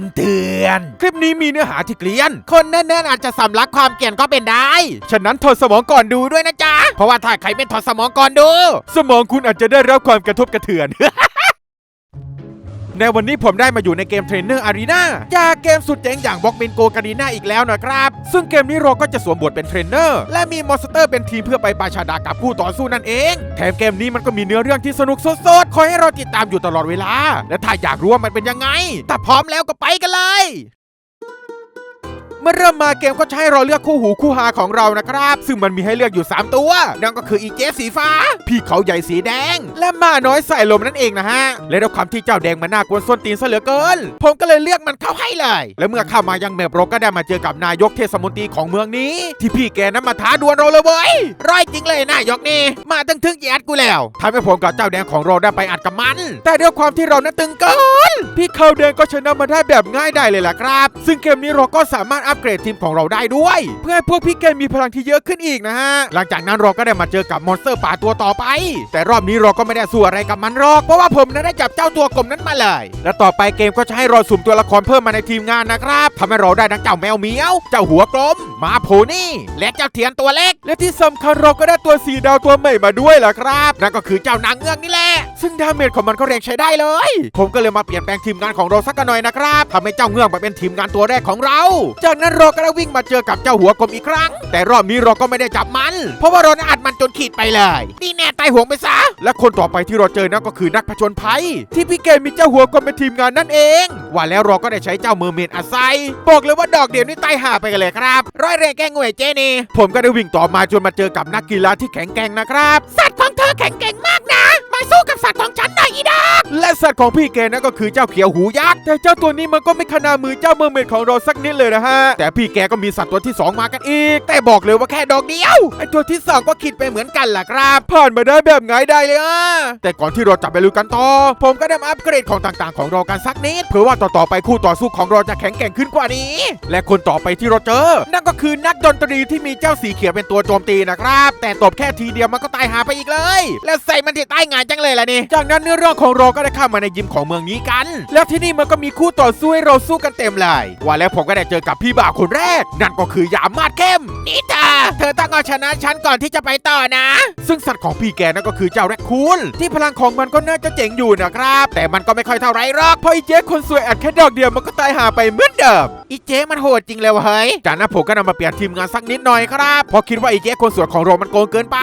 ำเตือน คลิปนี้มีเนื้อหาที่เกลียน คนแน่ๆอาจจะสำลักความเกลียนก็เป็นได้ ฉะนั้นถอดสมองก่อนดูด้วยนะจ๊ะ เพราะว่าถ้าใครไม่ถอดสมองก่อนดู สมองคุณอาจจะได้รับความกระทบกระเทือน ในวันนี้ผมได้มาอยู่ในเกมเทรนเนอร์อารีนาจากเกมสุดเจ๋งอย่างบ็อกเบนโกการีนาอีกแล้วนะครับ ซึ่งเกมนี้เราก็จะสวมบทเป็นเทรนเนอร์ และมีมอนสเตอร์เป็นทีมเพื่อไปปราชาดากับผู้ต่อสู้นั่นเอง แถมเกมนี้มันก็มีเนื้อเรื่องที่สนุกสดๆคอยให้เราติดตามอยู่ตลอดเวลา และถ้าอยากรู้ว่ามันเป็นยังไง ถ้าพร้อมแล้วก็ไปกันเลย เมื่อเริ่มมาเกมก็จะให้เราเลือกคู่หูคู่หาของเรานะครับ ซึ่งมันมีให้เลือกอยู่ 3 ตัว นั่นก็คืออีเจสีฟ้า พี่เขาใหญ่สีแดง และมาน้อยใส่ลมนั่นเองนะฮะ และด้วยความที่เจ้าแดงมันน่ากวนส้นตีนซะเหลือเกิน ผมก็เลยเลือกมันเข้าให้เลย และเมื่อเข้ามายังแมปเราก็ได้มาเจอกับนายกเทศมนตรีของเมืองนี้ ที่พี่แกนั้นมาท้าดวลเราเลยเว้ยร้อยจริงเลยนายกนี่มาตึงทึกแยดกูแล้วทำให้ผมกับเจ้าแดงของเราได้ไปอัดกับมัน แต่ด้วยความที่เรานั้นตึงเกินพี่เขาแดงก็ชนะมาได้แบบง่ายได้เลยล่ะครับ ซึ่งเกมนี้เราก็สามารถอัปเกรดทีมของเราได้ด้วย เพื่อให้พวกพี่เกมมีพลังที่เยอะขึ้นอีกนะฮะ หลังจากนั้นเราก็ได้มาเจอกับมอนสเตอร์ป่าตัวต่อไป แต่รอบนี้เราก็ไม่ได้สู้อะไรกับมันหรอก เพราะว่าผมนั้นได้จับเจ้าตัวกลมนั้นมาเลย และต่อไปเกมก็จะให้เราสุ่มตัวละครเพิ่มมาในทีมงานนะครับทำให้เราได้ทั้งเจ้าแมวเหมียว เจ้าหัวกลมมาโพนี่ และเจ้าเทียนตัวเล็ก และที่สำคัญเราก็ได้ตัวสีดาวตัวใหม่มาด้วยล่ะครับ นั่นก็คือเจ้านางเงือกนี่แหละ ซึ่งดาเมจของมันก็แรงใช้ได้เลย ผมก็เลยมาเปลี่ยนแปลงทีมงานของเราสักหน่อยนะครับทำให้เจ้าเงือกมาเป็นทีมงานตัวแรกของเรา จากนั้นเราก็ได้วิ่งมาเจอกับเจ้าหัวกลมอีกครั้ง แต่รอบนี้เราก็ไม่ได้จับมัน เพราะว่าเราอัดมันจนขีดไปเลยนี่แน่ตายห่วงไปซะ และคนต่อไปที่เราเจอนั่นก็คือนักผจญภัย ที่พี่เกมมีเจ้าหัวกลมเป็นทีมงานนั่นเอง ว่าแล้วเราก็ได้ใช้เจ้าเมอร์เมดอาศัยบอกเลยว่าดอกเดียวนี่ตายห่าไปกันเลยครับ ร้อยเรแกงงวยเจนี่ผมก็ได้วิ่งต่อมาจนมาเจอกับนักกีฬาที่แข็งแกร่งนะครับ สัตว์ของเธอแข็งแกร่งมากนะ มาสู้กับสัตว์ของฉันหน่อย อีดอกและสัตว์ของพี่แกนั่นก็คือเจ้าเขียวหูยักษ์แต่เจ้าตัวนี้มันก็ไม่ขนามือเจ้าเมอร์เมดของเราสักนิดเลยนะฮะ แต่พี่แกก็มีสัตว์ตัวที่สองมากันอีก แต่บอกเลยว่าแค่ดอกเดียวไอตัวที่สองก็คิดไปเหมือนกันล่ะครับ ผ่านมาได้แบบง่ายได้เลยอะแต่ก่อนที่เราจะไปลุยกันต่อ ผมก็ได้มาอัปเกรดของต่างๆ ของเรากันสักนิดเพื่อว่าต่อๆไปคู่ต่อสู้ของเราจะแข็งแกร่งขึ้นกว่านี้ และคนต่อไปที่เราเจอ นั่นก็คือนักดนตรีที่มีเจ้าสีเขียวเป็นตัวโจมตีนะครับ แต่ตบแค่ทีเดียวมันก็ตายหาไปอีกเลย และใส่มันที่ใต้งานจังเลยล่ะนี่จากนั้นเนื้อเรื่องของเราก็ได้เข้ามาในยิมของเมืองนี้กัน แล้วที่นี่มันก็มีคู่ต่อสู้ให้เราสู้กันเต็มเลยว่าแล้วผมก็ได้เจอกับพี่บ่าวคนแรก นั่นก็คือยามมาดเข้มนี่เธอเธอต้องเอาชนะฉันก่อนที่จะไปต่อนะ ซึ่งสัตว์ของพี่แกนั่นก็คือเจ้าแรคคูนที่พลังของมันก็น่าจะเจ๋งอยู่นะครับ แต่มันก็ไม่ค่อยเท่าไรหรอกเพราะอีเจ๊คนสวยอัดแค่ดอกเดียวมันก็ตายหาไปเหมือนเดิมอีเจ๊มันโหดจริงเลยเฮ้ยจากนั้นผมก็นำมาเปลี่ยนทีมงานสักนิดหน่อยครับเพราะคิดว่าอีเจ๊คนสวยของเรามันโกงเกินไป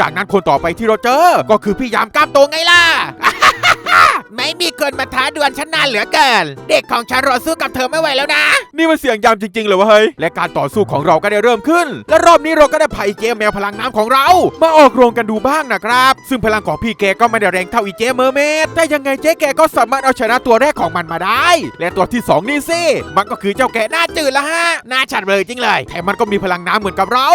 จากนั้นคนต่อไปที่เราเจอ ก็คือพี่ยามกล้ามโตไงล่ะ ไม่มีคนมาท้าดวลฉันนานเหลือเกิน เด็กของฉันรอสู้กับเธอไม่ไหวแล้วนะ นี่มันเสียงยามจริงๆเลยวะเฮ้ย และการต่อสู้ของเราก็ได้เริ่มขึ้น และรอบนี้เราก็ได้พาอีเจแมวพลังน้ำของเรา มาออกโรงกันดูบ้างนะครับ ซึ่งพลังของพี่แกก็ไม่ได้แรงเท่าอีเจเมอร์เมดแต่ยังไงเจ๊แกก็สามารถเอาชนะตัวแรกของมันมาได้ และตัวที่สองนี่สิมันก็คือเจ้าแกหน้าจืดละฮะหน้าฉัดเลยจริงเลยแถมมันก็มีพลังน้ำเหมือนกับเรา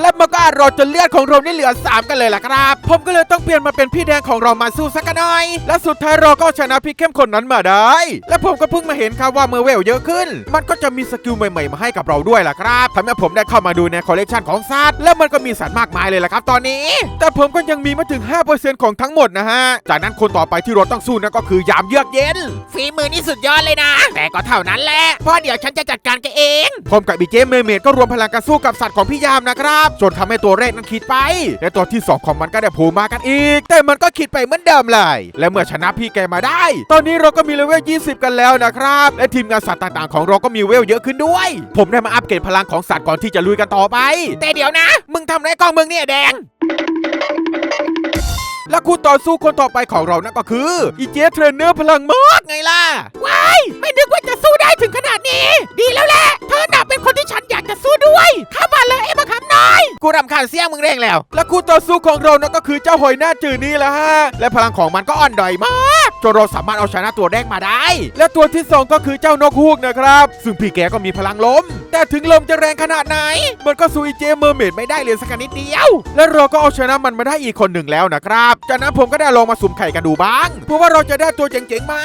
และมันก็รอจนเลือดของเรานี่เหลือสามกันเลยล่ะครับ ผมก็เลยต้องเปลี่ยนมาเป็นพี่แดงของเรามาสู้สักหน่อย และสุดท้ายเรากชนะพี่เข้มคนนั้นมาได้ และผมก็เพิ่งมาเห็นครับว่าเมื่อเวลเยอะขึ้น มันก็จะมีสกิลใหม่ๆมาให้กับเราด้วยล่ะครับทำให้ผมได้เข้ามาดูในคอลเลกชันของสัตว์และมันก็มีสัตว์มากมายเลยล่ะครับตอนนี้ แต่ผมก็ยังมีไม่ถึง 5%ของทั้งหมดนะฮะ จากนั้นคนต่อไปที่เราต้องสู้นั่นก็คือยามเยือกเย็น ฝีมือนี่สุดยอดเลยนะ แต่ก็เท่านั้นแหละเพราะเดี๋ยวฉันจะจัดการแกเอง ผมกับบีเจเมเมดก็รวมพลังกันสู้กับสัตว์ของพี่ยามนะครับจนทำให้ตัวแรกนั้นคิดไป และตัวที่สองของมันก็ได้โผล่มากันอีก แต่มันก็คิดไปเหมือนเดิมเลย และเมื่อชนะพี่แกมาได้ ตอนนี้เราก็มีเลเวล 20 กันแล้วนะครับ และทีมงานสัตว์ต่างๆ ของเราก็มีเวลเยอะขึ้นด้วย ผมได้มาอัปเกรดพลังของสัตว์ก่อนที่จะลุยกันต่อไป แต่เดี๋ยวนะ มึงทำไรกองมึงเนี่ยแดงและคู่ต่อสู้คนต่อไปของเรานั่นก็คืออีเจเทรนเนอร์พลังมากไงล่ะ ว้าย ไม่นึกว่าจะ ได้ถึงขนาดนี้ ดีแล้วแหละ เธอหนักเป็นคนที่ฉันอยากจะสู้ด้วย เข้ามาเลยไอ้มะขามน้อย กูรำคาญเสียงมึงเร่งแล้ว และคู่ต่อสู้ของเรานั่นก็คือเจ้าหอยหน้าจืดนี่แหละฮะ และพลังของมันก็อ่อนด้อยมากจนเราสามารถเอาชนะตัวแรกมาได้ และตัวที่สองก็คือเจ้านกฮูกนะครับ ซึ่งพี่แกก็มีพลังลม แต่ถึงลมจะแรงขนาดไหน มันก็สู้อีเจเมอร์เมดไม่ได้เลยสักนิดเดียว และเราก็เอาชนะมันมาได้อีกคนหนึ่งแล้วนะครับ จากนั้นผมก็ได้ลองมาสุ่มไข่กันดูบ้าง เพราะว่าเราจะได้ตัวเจ๋งๆมา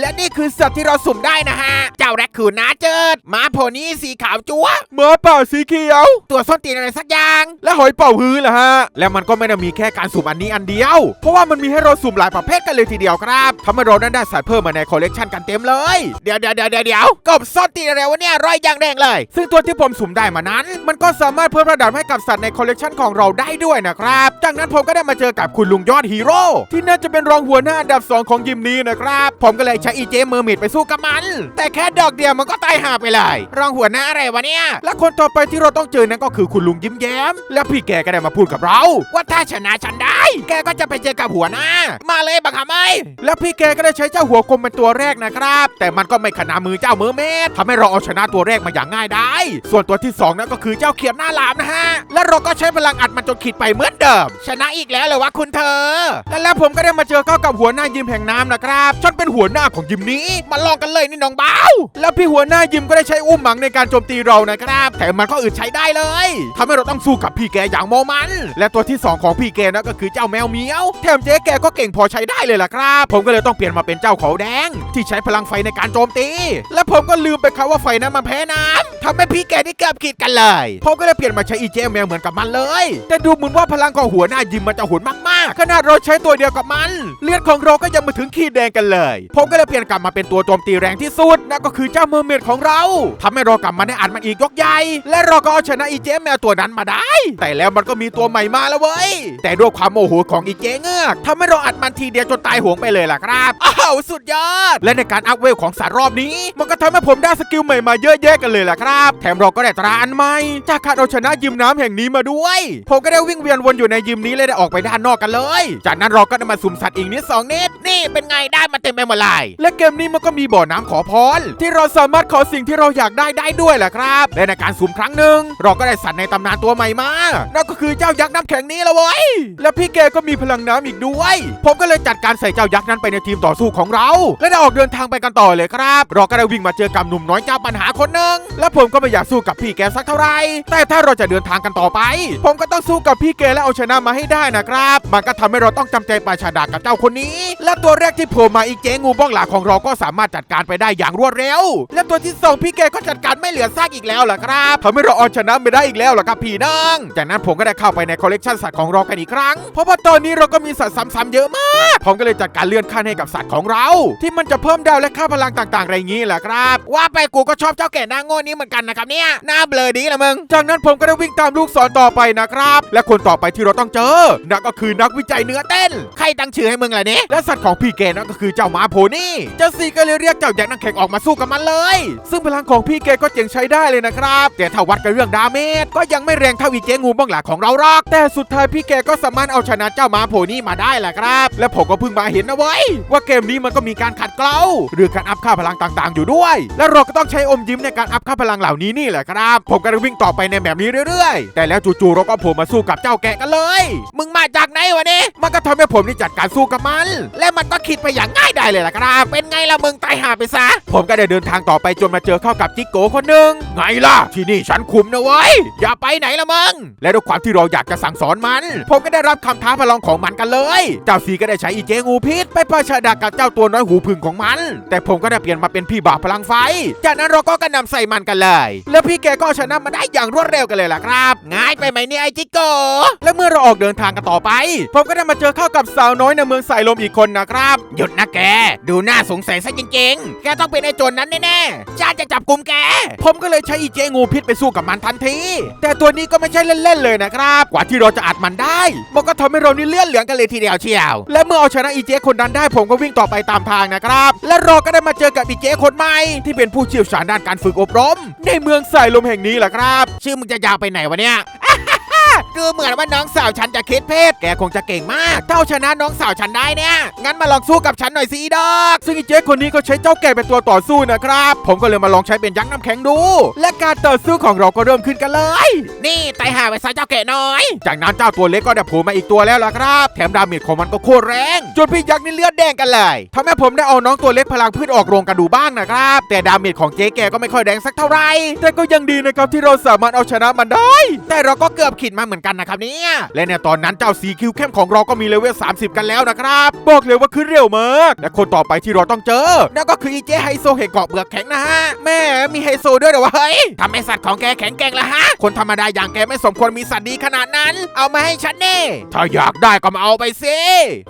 และนี่คือสัตว์ที่เราสุ่มได้นะฮะเจ้าแรคคูนนาเจิดหมาโพนี่สีขาวจั๊วหมาป่าสีเขียว ตัวส้นตีนอะไรสักอย่าง และหอยเป่าฮื้อล่ะฮะ และมันก็ไม่ได้มีแค่การสุ่มอันนี้อันเดียว เพราะว่ามันมีให้เราสุ่มหลายประเภทกันเลยทีเดียวครับทำให้เรานั้นได้สัตว์เพิ่มมาในคอลเลกชันกันเต็มเลย เดี๋ยวเดี๋ยวเดี๋ยวเดี๋ยวเดี๋ยวกบซอสตีอะไรวะเนี่ยร้อยอย่างแดงเลย ซึ่งตัวที่ผมสุ่มได้มานั้น มันก็สามารถเพิ่มระดับให้กับสัตว์ในคอลเลกชันของเราได้ด้วยนะครับจากนั้นผมก็ได้มาเจอกับคุณลุงยอดฮีโร่ที่น่าจะเป็นรองหัวหน้าอันดับสองของยิมนี้นะครับผมก็เลยใช้อีเจเมอร์มิดไปสู้กับมัน แต่แค่ดอกเดียวมันก็ตายห่าไปเลย รองหัวหน้าอะไรวะเนี่ย และคนต่อไปที่เราต้องเจอนั้นก็คือคุณลุงยิ้มแย้ม และพี่แกก็ได้มาพูดกับเรา ว่าถ้าชนะฉันได้ แกก็จะไปเจอกับหัวหน้า มาเลยบังคับไหมและพี่แกก็ได้ใช้เจ้าหัวกลมเป็นตัวแรกนะครับ แต่มันก็ไม่ขนามือเจ้ามือเมดทำให้เราเอาชนะตัวแรกมาอย่างง่ายได้ ส่วนตัวที่สองนั่นก็คือเจ้าเขียดหน้าหลามนะฮะ และเราก็ใช้พลังอัดมันจนขีดไปเหมือนเดิม ชนะอีกแล้วเหรอวะคุณเธอ และแล้วผมก็ได้มาเจอเข้ากับหัวหน้ายิมแห่งน้ำนะครับฉันเป็นหัวหน้าของยิมนี้ มาลองกันเลยนี่น้องบ้าวแล้วพี่หัวหน้ายิมก็ได้ใช้อุ้มหมังในการโจมตีเรานะครับแต่มันก็อึดใช้ได้เลยทำให้เราต้องสู้กับพี่แกอย่างโมมัน และตัวที่สองของพี่แกนะก็คือเจ้าแมวเมียวแถมเจ๊แกก็เก่งพอใช้ได้เลยล่ะครับ ผมก็เลยต้องเปลี่ยนมาเป็นเจ้าเขาแดง ที่ใช้พลังไฟในการโจมตี และผมก็ลืมไปครับว่าไฟนั้นมันแพ้น้ำ ทำให้พี่แกได้เกือบขีดกันเลยผมก็เลยเปลี่ยนมาใช้อีเจแมวเหมือนกับมันเลย แต่ดูเหมือนว่าพลังของหัวหน้ายิมมันจะโหดมากๆ ขนาดเราใช้ตัวเดียวกับมัน เลือดของเราก็ยังมาถึงขีดแดงกันเลย ผมก็เลยเปลี่ยนกลับมาเป็นตัวโจมตีแรงที่สุดนั่นก็คือเจ้าเมอร์เมดของเราทำให้เรากลับมาได้อัดมันอีกยกใหญ่ และเราก็เอาชนะอีเจแมวตัวนั้นมาได้ แต่แล้วมันก็มีตัวใหม่มาแล้วเว้ย แต่ด้วยความโมโหของอีเจเงือกทำให้เราอัดมันทีเดียวจนตายหวงไปเลยล่ะครับอ้าวสุดยอด และในการอัพเวลของสัตว์รอบนี้ มันก็ทำให้ผมได้สกิลใหม่มาเยอะแยะกันเลยล่ะครับแถมเราก็ได้ตราอันใหม่จากการเอาชนะยิมน้ำแห่งนี้มาด้วย ผมก็ได้วิ่งเวียนวนอยู่ในยิมนี้เลยได้ออกไปด้านนอกกันเลย จากนั้นเราก็ได้มาสุ่มสัตว์อีกนิดสองนิดนี่เป็นไงได้มาเต็มไปหมดเลยและเกมนี้มันก็มีบ่อน้ำขอพร ที่เราสามารถขอสิ่งที่เราอยากได้ได้ด้วยแหละครับและในการสุ่มครั้งหนึ่งเราก็ได้สัตว์ในตำนานตัวใหม่มานั่นก็คือเจ้ายักษ์น้ำแข็งนี้ละเว้ยและพี่แกก็มีพลังน้ำอีกด้วย ผมก็เลยจัดการใส่เจ้ายักษ์นั้นไปในทีมต่อสู้ของเรา และได้ออกเดินทางไปกันต่อเลยครับ เราก็ได้วิ่งมาเจอกับหนุ่มน้อยเจ้าปัญหาคนหนึ่งและผมก็ไม่อยากสู้กับพี่แกสักเท่าไหร่แต่ถ้าเราจะเดินทางกันต่อไป ผมก็ต้องสู้กับพี่แกและเอาชนะมาให้ได้นะครับมันก็ทำให้เราต้องจำใจปาชาดากับเจ้าคนนี้ และตัวแรกที่โผล่มาอีกเจ๊งูบ้องหลาของเราก็สามารถจัดการไปได้อย่างรวดเร็ว และตัวที่สองพี่แกก็จัดการไม่เหลือซากอีกแล้วล่ะครับทำให้เราเอาชนะไม่ได้อีกแล้วล่ะครับพี่น้องจากนั้นผมก็ได้เข้าไปในคอลเลกชันสัตว์ของเรากันอีกครั้ง เพราะว่าตอนนี้เราก็มีสัตว์ซ้ำๆเยอะมาก ผมก็เลยจัดการเลื่อนขั้นให้กับสัตว์ของเรา ที่มันจะเพิ่มดาวและค่าพลังต่างๆอะไรอย่างนี้แหละครับ ว่าไปกูก็ชอบเจ้าแก่น้าโง่นี้เหมือนกันนะครับเนี่ยหน้าเบลอดีละมึง จากนั้นผมก็ได้วิ่งตามลูกศรต่อไปนะครับ และคนต่อไปที่เราต้องเจอ นั่นก็คือนักวิจัยเนื้อเต้น ใครตั้งชื่อให้มึงล่ะเนี่ยและสัตว์ของพี่แกนั่นก็คือเจ้าหมาโพนี่ เจ้าซีก็เลยเรียกเจ้ายักษ์นักแข่งออกมาสู้กับมันเลย ซึ่งพลังของพี่แกก็เจ๋งใช้ได้เลยนะครับ แต่ถ้าวัดกันเรื่องดาเมจก็ยังไม่แรงเท่าอีเจงูบ้องหลาของเราหรอก แต่สุดท้ายพี่แกก็สามารถเอาชนะเจ้าหมาโพนี่มาได้แหละครับ และผมก็เพิ่งมาเห็นนะเว้ยว่าเกมนี้มันก็มีการขัดเกลาหรือการอัพค่าพลังต่าง ๆ อยู่ด้วย และเราก็ต้องใช้อมยิ้มในการอัพค่าพลังเหล่านี้นี่แหละครับ ผมก็ได้วิ่งต่อไปในแบบนี้เรื่อยๆ แต่แล้วจู่ๆเราก็โผล่มาสู้กับเจ้าแกะกันเลย มึงมาจากไหนวะเนี่ยมันก็ทำให้ผมนี่จัดการสู้กับมัน และมันก็คิดไปอย่างง่ายได้เลยล่ะครับ เป็นไงล่ะมึงตายหาไปซะ ผมก็ได้เดินทางต่อไปจนมาเจอเข้ากับจิโก้คนหนึ่งไงล่ะ ที่นี่ฉันคุมนะเว้ย อย่าไปไหนละมึง และด้วยความที่เราอยากจะสั่งสอนมัน ผมก็ได้รับคำท้าประลองของมันกันเลย เจ้าสีก็ได้ใช้อีเจงูพิษไปประชาดากับเจ้าตัวน้อยหูพึ่งของมัน แต่ผมก็ได้เปลี่ยนมาเป็นพี่บ่าวพลังไฟ จากนั้นเราก็กระนำใส่มันกันเลยแล้วพี่แกก็เอาชนะมาได้อย่างรวดเร็วกันเลยล่ะครับ ง่ายไปไหมเนี่ยไอจิโกและเมื่อเราออกเดินทางกันต่อไป ผมก็ได้มาเจอเข้ากับสาวน้อยในเมืองสายลมอีกคนนะครับ หยุดนะแก ดูน่าสงสัยซะจริงๆ แกต้องเป็นไอ้โจรนั้นแน่ๆจ้าจะจับกลุ่มแก ผมก็เลยใช้อีเจงูพิษไปสู้กับมันทันที แต่ตัวนี้ก็ไม่ใช่เล่นๆเลยนะครับ กว่าที่เราจะอัดมันได้ มันก็ทำให้เรานี่เลื่อนเหลืองกันเลยทีเดียวเชียว และเมื่อเอาชนะอีเจคนนั้นได้ผมก็วิ่งต่อไปตามทางนะครับ และเราก็ได้มาเจอกับอีเจคนใหม่ที่เป็นผู้เชี่ยวชาญด้านการฝึกอบรมในเมืองสายลมแห่งนี้แหละครับ ชื่อมึงจะยาวไปไหนวะเนี่ย ดูเหมือนว่าน้องสาวฉันจะคิดเพศ แกคงจะเก่งมากถ้าเอาชนะน้องสาวฉันได้เนี่ย งั้นมาลองสู้กับฉันหน่อยสิดอก ซึ่งอีเจ๊คนนี้ก็ใช้เจ้าแก่เป็นตัวต่อสู้นะครับ ผมก็เลยมาลองใช้เป็นยักษ์น้ำแข็งดู และการต่อสู้ของเราก็เริ่มขึ้นกันเลย นี่ไต่หาไปซะเจ้าแก่น้อย จากนั้นเจ้าตัวเล็กก็ได้โผล่มาอีกตัวแล้วล่ะครับ แถมดาเมจของมันก็โคตรแรงจนพี่ยักษ์นี่เลือดแดงกันเลยทำให้ผมได้เอาน้องตัวเล็กพลังพืชออกโรงกันดูบ้างนะครับ แต่ดาเมจของเจ๊แกก็ไม่ค่อยแรงสักเท่าไหร่แต่ก็ยังดีนะครับที่เราสามารถเอาชนะมันได้ แต่เราก็เกือบขิดมาเหมือนกันนะครับเนี่ยและในตอนนั้นเจ้าสีคิวเข้มของเราก็มีเลเวล30 กันแล้วนะครับบอกเลยว่าขึ้นเร็วมากและคนต่อไปที่เราต้องเจอนั่นก็คืออีเจไฮโซเห็นเกาะเบือกแข็งนะฮะแม่มีไฮโซด้วยเหรอวะเฮ้ยทำไมสัตว์ของแกแข็งแกร่งละฮะคนธรรมดาอย่างแกไม่สมควรมีสัตว์ดีขนาดนั้น เอามาให้ฉันเน่ถ้าอยากได้ก็มาเอาไปสิ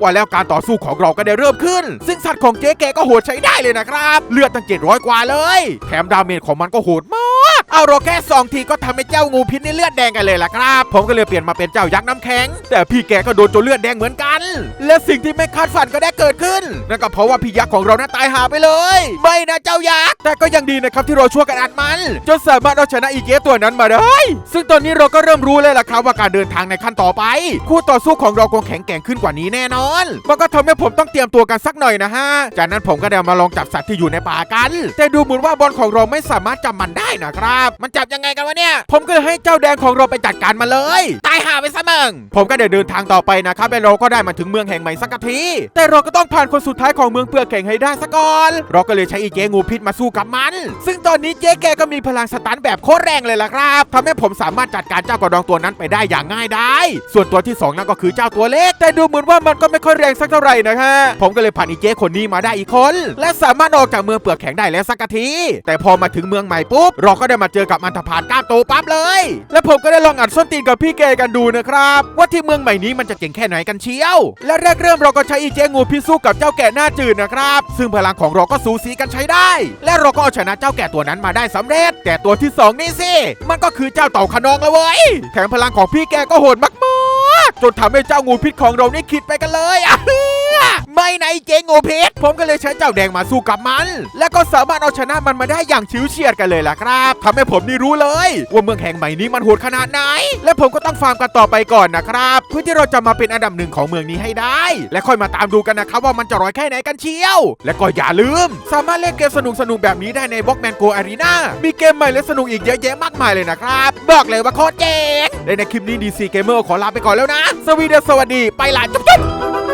ว่าแล้วการต่อสู้ของเราก็ได้เริ่มขึ้น ซึ่งสัตว์ของเจ๊แกก็โหดใช้ได้เลยนะครับ เลือดตั้ง700กว่าเลย แถมดาเมจของมันก็โหดมาก เอาเราแค่สองทีก็ทำให้เจ้างูพิษนี่เลือดแดงกันเลยล่ะครับ ผมก็เลยเปลี่ยนมาเป็นเจ้ายักษ์น้ำแข็ง แต่พี่แกก็โดนจนเลือดแดงเหมือนกัน และสิ่งที่ไม่คาดฝันก็ได้เกิดขึ้นนั่นก็เพราะว่าพี่ยักษ์ของเรานั้นตายหาไปเลย ไม่นะเจ้ายักษ์แต่ก็ยังดีนะครับที่เราช่วยกันอัดมัน จนสามารถเอาชนะอีเกสตัวนั้นมาได้ ซึ่งตอนนี้เราก็เริ่มรู้เลยล่ะครับว่าการเดินทางในขั้นต่อไป คู่ต่อสู้ของเราคงแข็งแกร่งขึ้นกว่านี้แน่นอนมันก็ทำให้ผมต้องเตรียมตัวกันสักหน่อยนะฮะจากนั้นผมก็ได้มาลองจับสัตว์ที่อยู่ในป่ากัน แต่ดูเหมือนว่าบอลของเราไม่สามารถจับมันได้นะครับมันจับยังไงกันวะเนี่ย ผมก็เลยให้เจ้าแดงของเราไปจัดการมาเลย ตายห่าไปซะมึงผมก็ได้เดินทางต่อไปนะครับและเราก็ได้มาถึงเมืองแห่งใหม่สักที แต่เราก็ต้องผ่านคนสุดท้ายของเมืองเปลือกแข็งให้ได้ซะก่อน เราก็เลยใช้อีเจงูพิษมาสู้กับมัน ซึ่งตอนนี้เจ๊แกก็มีพลังสตันแบบโคตรแรงเลยล่ะครับทำให้ผมสามารถจัดการเจ้ากระดองตัวนั้นไปได้อย่างง่ายได้ ส่วนตัวที่สองนั่นก็คือเจ้าตัวเล็ก แต่ดูเหมือนว่ามันก็ไม่ค่อยแรงสักเท่าไหร่นะฮะผมก็เลยผ่านอีเจคนนี้มาได้อีกคน และสามารถออกจากเมืองเปลือกแข็งได้แล้วสักทีแต่พอมาถึงเมืองใหม่ปุ๊บเราก็ได้มาเจอกับอันธพาลกล้ามโตปั๊บเลย และผมก็ได้ลองอัดส้นตีนกับพี่แกกันดูนะครับ ว่าที่เมืองใหม่นี้มันจะเจ๋งแค่ไหนกันเชียว และแรกเริ่มเราก็ใช้อีเจงูพิษสู้กับเจ้าแก่หน้าจืดนะครับ ซึ่งพลังของเราก็สูสีกันใช้ได้ และเราก็เอาชนะเจ้าแก่ตัวนั้นมาได้สำเร็จ แต่ตัวที่สองนี่สิ มันก็คือเจ้าเต่าขนองแล้วเว้ยแถมพลังของพี่แกก็โหดมากๆจนทำให้เจ้างูพิษของเรานี่คิดไปกันเลยอะ ไม่ในเจงูพิษผมก็เลยใช้เจ้าแดงมาสู้กับมัน และก็สามารถเอาชนะมันมาได้อย่างชิวเฉียดกันเลยล่ะครับทำให้ผมนี่รู้เลย ว่าเมืองแห่งใหม่นี้มันโหดขนาดไหน และผมก็ต้องฟาร์มกันต่อไปก่อนนะครับเพื่อที่เราจะมาเป็นอันดับหนึ่งของเมืองนี้ให้ได้ และค่อยมาตามดูกันนะครับว่ามันจะร้อยแค่ไหนกันเชียว และก็อย่าลืม สามารถเล่นเกมสนุกๆแบบนี้ได้ในบล็อกแมนโกอารีนามีเกมใหม่และสนุกอีกเยอะแยะมากมายเลยนะครับบอกเลยว่าโคตรเจ๋งและในคลิปนี้ดีซีเกมเมอร์ขอลาไปก่อนแล้วนะ สวีเดสวัสดีไปละจุ๊บ